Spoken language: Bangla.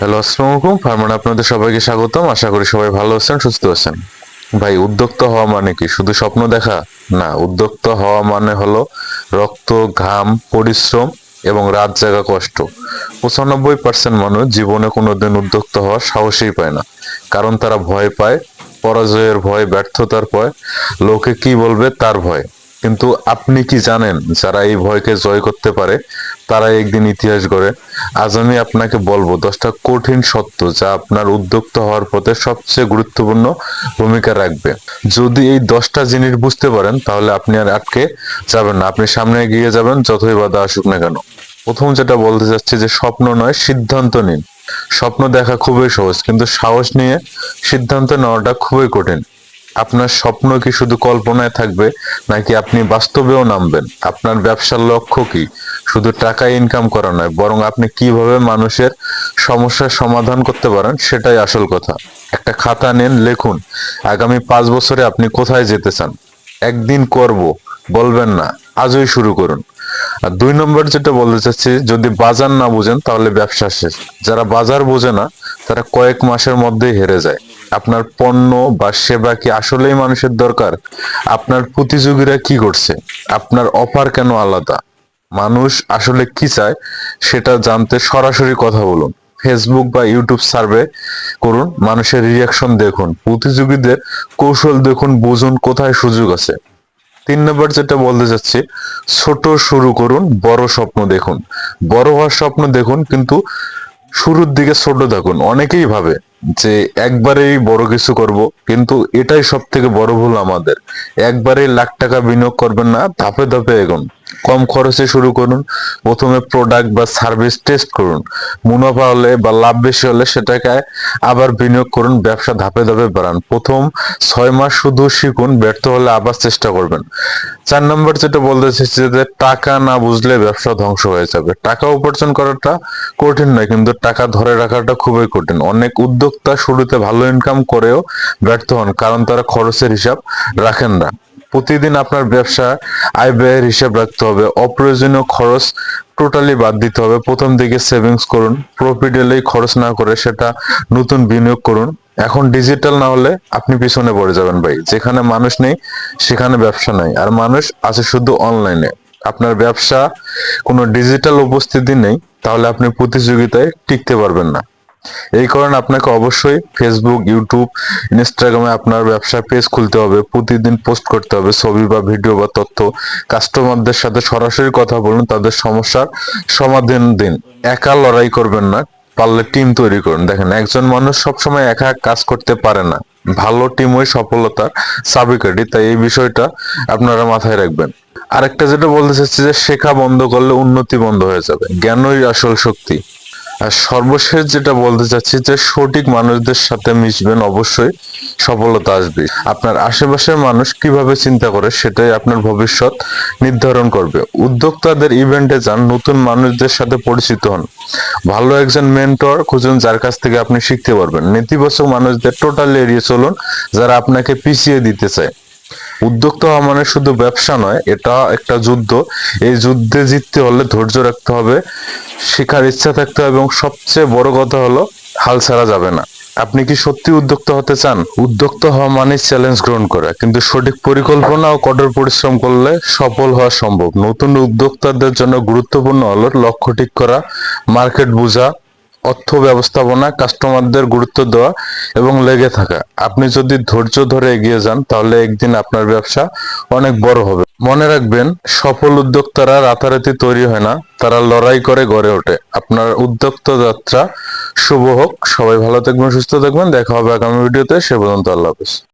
হ্যালো, আসসালামু আলাইকুম। ফার্মান আপনাদের সবাইকে স্বাগতম। আশা করি সবাই ভালো আছেন, সুস্থ আছেন। ভাই, উদ্যোক্তা হওয়া মানে কি? শুধু স্বপ্ন দেখা? না, উদ্যোক্তা হওয়া মানে হলো রক্ত, ঘাম, পরিশ্রম এবং রাত জাগা কষ্ট। পঁচানব্বই পার্সেন্ট মানুষ জীবনে কোনোদিন উদ্যোক্তা হওয়ার সাহসই পায় না। কারণ তারা ভয় পায়, পরাজয়ের ভয়, ব্যর্থতার ভয়, লোকে কি বলবে তার ভয়। কিন্তু আপনি কি জানেন, যারা এই ভয়কে জয় করতে পারে তারা একদিন ইতিহাস গড়ে। আজ আমি আপনাকে বলব, দশটা কঠিন সত্য যা আপনার উদ্যোক্তা হওয়ার পথে সবচেয়ে গুরুত্বপূর্ণ ভূমিকা রাখবে। যদি এই দশটা জিনিস বুঝতে পারেন, তাহলে আপনি আর আটকে যাবেন না। আপনি সামনে এগিয়ে যাবেন, যতই বাধা আসুক না কেন। প্রথম যেটা বলতে চাচ্ছি যে, স্বপ্ন নয়, সিদ্ধান্ত নিন। স্বপ্ন দেখা খুবই সহজ, কিন্তু সাহস নিয়ে সিদ্ধান্ত নেওয়াটা খুবই কঠিন। আপনার স্বপ্ন কি শুধু কল্পনায় থাকবে, নাকি আপনি বাস্তবেও নামবেন? আপনার ব্যবসার লক্ষ্য কি? শুধু টাকা ইনকাম করা নয়, বরং আপনি কীভাবে মানুষের সমস্যার সমাধান করতে পারেন সেটাই আসল কথা। একটা খাতা নেন, লিখুন, আগামী পাঁচ বছরে আপনি কোথায় যেতে চান? একদিন করব, বলবেন না, আজই শুরু করুন। আর দুই নম্বর যেটা বলতে চাচ্ছি, যদি বাজার না বুঝেন, তাহলে ব্যবসা শেষ। যারা বাজার বোঝে না, তারা কয়েক মাসের মধ্যেই হেরে যায়। আপনার পণ্য বা সেবা কি আসলেই মানুষের দরকার? আপনার প্রতিযোগীরা কি করছে? আপনার অফার কেন আলাদা? মানুষ আসলে কি চায়? সেটা জানতে সরাসরি কথা বলুন। ফেসবুক বা ইউটিউব সার্ভে করুন, মানুষের রিয়াকশন দেখুন। প্রতিযোগীদের কৌশল দেখুন, বুঝুন কোথায় সুযোগ আছে। তিন নম্বর যেটা বলতে চাচ্ছি ছোট শুরু করুন, বড় স্বপ্ন দেখুন। বড় হওয়ার স্বপ্ন দেখুন, কিন্তু শুরুর দিকে ছোট থাকুন। অনেকেই ভাবে যে একবারেই বড় কিছু করব, কিন্তু এটাই সব থেকে বড় ভুল আমাদের। একবারেই লাখ টাকা বিনিয়োগ করবেন না, ধাপে ধাপে এগোন। কম খরচে শুরু করুন, প্রথমে প্রোডাক্ট বা সার্ভিস টেস্ট করুন। মুনাফা হলে বা লাভ বেশি হলে সেটাকে আবার বিনিয়োগ করুন, ব্যবসা ধাপে ধাপে বাড়ান। প্রথম ছয় মাস শুধু শিখুন, ব্যর্থ হলে আবার চেষ্টা করবেন। চার নম্বর যেটা বলতে চাইছি যে টাকা না বুঝলে ব্যবসা ধ্বংস হয়ে যাবে। টাকা উপার্জন করাটা কঠিন নয়, কিন্তু টাকা ধরে রাখাটা খুবই কঠিন। অনেক উদ্যোক্তা শুরুতে ভালো ইনকাম করেও ব্যর্থ হন, কারণ তারা খরচের হিসাব রাখেন না। প্রতিদিন আপনার ব্যবসা আয় ব্যয়ের হিসাব রাখতে হবে, অপ্রয়োজনীয় খরচ টোটালি বাদ দিতে হবে। প্রথম দিকে সেভিংস করুন প্রফিট এলেই খরচ না করে সেটা নতুন বিনিয়োগ করুন। এখন ডিজিটাল না হলে আপনি পিছনে পড়ে যাবেন ভাই। যেখানে মানুষ নেই, সেখানে ব্যবসা নাই। আর মানুষ আছে শুধু অনলাইনে আপনার ব্যবসা কোনো ডিজিটাল উপস্থিতি নেই, তাহলে আপনি প্রতিযোগিতায় টিকতে পারবেন না। এই কারণে আপনাকে অবশ্যই ফেসবুক ইউটিউব ইনস্টাগ্রামে আপনার ব্যবসা পেজ খুলতে হবে। প্রতিদিন পোস্ট করতে হবে, ছবি বা ভিডিও বা তথ্য। কাস্টমারদের সাথে সরাসরি কথা বলুন, তাদের সমস্যার সমাধান দিন। একা লড়াই করবেন না, পারলে টিম তৈরি করুন। দেখেন, একজন মানুষ সবসময় একা কাজ করতে পারে না। ভালো টিমই সফলতার চাবিকাঠি তাই এই বিষয়টা আপনারা মাথায় রাখবেন। আরেকটা যেটা বলতে চাচ্ছি যে শেখা বন্ধ করলে উন্নতি বন্ধ হয়ে যাবে। জ্ঞানই আসল শক্তি। আর সর্বশেষ যেটা বলতে চাচ্ছি যে সঠিক মানুষদের সাথে মিশবেন অবশ্যই সফলতা আসবে। আপনার আশেপাশের মানুষ কীভাবে চিন্তা করে সেটাই আপনার ভবিষ্যৎ নির্ধারণ করবে। উদ্যোক্তাদের ইভেন্টে যান, নতুন মানুষদের সাথে পরিচিত হন। ভালো একজন মেন্টর খুঁজুন যার কাছ থেকে আপনি শিখতে পারবেন। নেতিবাচক মানুষদের টোটালি এড়িয়ে চলুন, যারা আপনাকে পিছিয়ে দিতে চায়। উদ্যোক্তা হওয়া মানে শুধু ব্যবসা নয়, এটা একটা যুদ্ধ। এই যুদ্ধে জিততে হলে ধৈর্য রাখতে হবে, শেখার ইচ্ছা থাকতে হবে এবং সবচেয়ে বড় কথা হলো, হাল ছাড়া যাবে না। আপনি কি সত্যি উদ্যোক্তা হতে চান? উদ্যোক্তা হওয়া মানে চ্যালেঞ্জ গ্রহণ করা, কিন্তু সঠিক পরিকল্পনা ও কঠোর পরিশ্রম করলে সফল হওয়া সম্ভব। নতুন উদ্যোক্তাদের জন্য গুরুত্বপূর্ণ হলো লক্ষ্য ঠিক করা মার্কেট বোঝা অর্থ ব্যবস্থাপনা কাস্টমারদের গুরুত্ব দেওয়া এবং লেগে থাকা। আপনি যদি ধৈর্য ধরে এগিয়ে যান, তাহলে একদিন আপনার ব্যবসা অনেক বড় হবে। মনে রাখবেন, সফল উদ্যোক্তারা রাতারাতি তৈরি হয় না, তারা লড়াই করে গড়ে ওঠে। আপনার উদ্যোক্তা যাত্রা শুভ হোক। সবাই ভালো থাকবেন, সুস্থ থাকবেন। দেখা হবে আগামী ভিডিওতে। সে পর্যন্ত আল্লাহ হাফেজ।